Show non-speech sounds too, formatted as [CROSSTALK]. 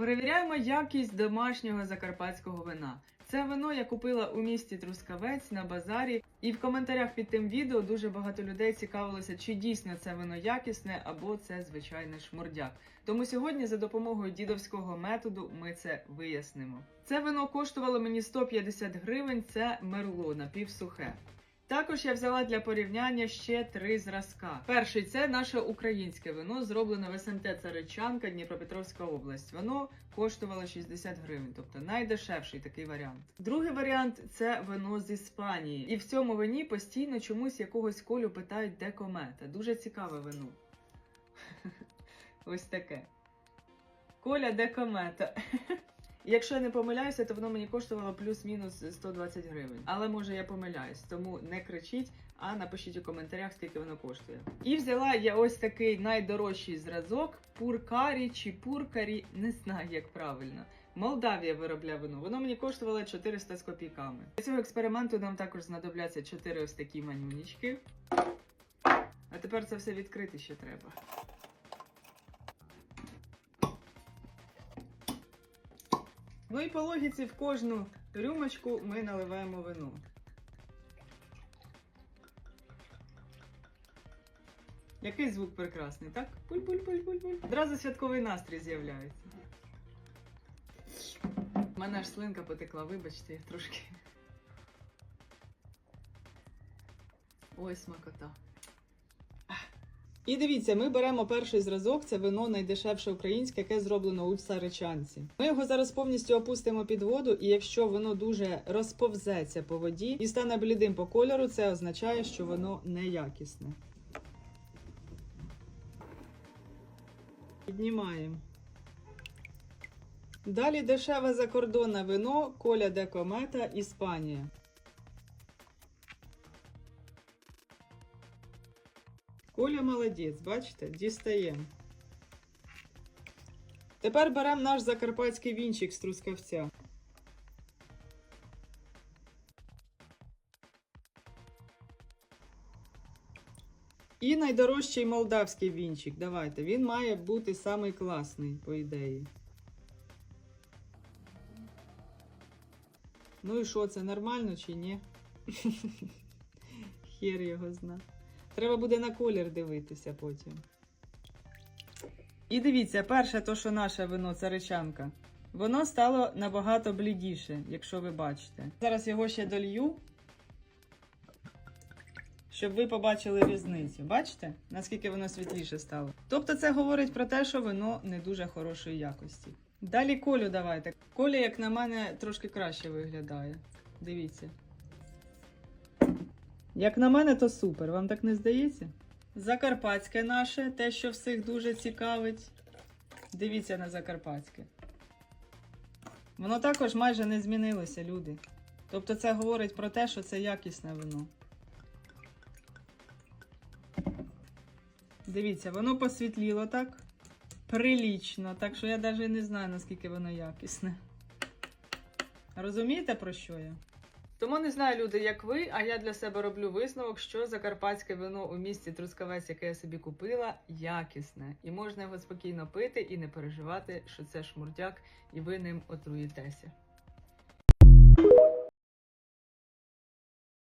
Перевіряємо якість домашнього закарпатського вина. Це вино я купила у місті Трускавець на базарі, і в коментарях під тим відео дуже багато людей цікавилося, чи дійсно це вино якісне або це звичайний шмурдяк. Тому сьогодні за допомогою дідовського методу ми це вияснимо. Це вино коштувало мені 150 гривень. Це мерло напівсухе. Також я взяла для порівняння ще три зразка. Перший це наше українське вино, зроблене в СМТ Царичанка, Дніпропетровська область. Воно коштувало 60 гривень, тобто найдешевший такий варіант. Другий варіант це вино з Іспанії. І в цьому вині постійно чомусь якогось колю питають, де комета. Дуже цікаве вино. [LAUGHS] Ось таке. Коля, де комета? [LAUGHS] Якщо я не помиляюся, то воно мені коштувало плюс-мінус 120 гривень. Але може я помиляюсь, тому не кричіть, а напишіть у коментарях, скільки воно коштує. І взяла я ось такий найдорожчий зразок пуркарі чи пуркарі, не знаю як правильно. Молдавія виробляє вино. Воно мені коштувало 400 з копійками. Для цього експерименту нам також знадобляться 4 ось такі манюнічки. А тепер це все відкрити ще треба. Ну і по логіці в кожну рюмочку ми наливаємо вино. Який звук прекрасний, так? Пуль-пуль-пуль-пуль-пуль. Одразу святковий настрій з'являється. У мене аж слинка потекла, вибачте, я трошки. Ой, смакота. І дивіться, ми беремо перший зразок, це вино найдешевше українське, яке зроблено у Царичанці. Ми його зараз повністю опустимо під воду, і якщо воно дуже розповзеться по воді і стане блідим по кольору, це означає, що воно неякісне. Піднімаємо. Далі дешеве закордонне вино Коля де Комета, Іспанія. Коля молодець, бачите, дістаємо. Тепер беремо наш закарпатський вінчик з трускавця. І найдорожчий молдавський вінчик. Давайте. Він має бути самий класний, по ідеї. Ну і що, це нормально чи ні? [LAUGHS] Хер його зна. Треба буде на колір дивитися потім. І дивіться, перше, то, що наше вино царичанка, воно стало набагато блідіше, якщо ви бачите. Зараз його ще долью, щоб ви побачили різницю. Бачите, наскільки воно світліше стало? Тобто це говорить про те, що вино не дуже хорошої якості. Далі колю давайте. Коля, як на мене, трошки краще виглядає. Дивіться. Як на мене, то супер. Вам так не здається? Закарпатське наше, те, що всіх дуже цікавить. Дивіться на закарпатське. Воно також майже не змінилося, люди. Тобто це говорить про те, що це якісне вино. Дивіться, воно посвітліло так. Прилічно. Так що я навіть не знаю, наскільки воно якісне. Розумієте, про що я? Тому не знаю, люди, як ви, а я для себе роблю висновок, що закарпатське вино у місті Трускавець, яке я собі купила, якісне. І можна його спокійно пити і не переживати, що це шмурдяк, і ви ним отруєтеся.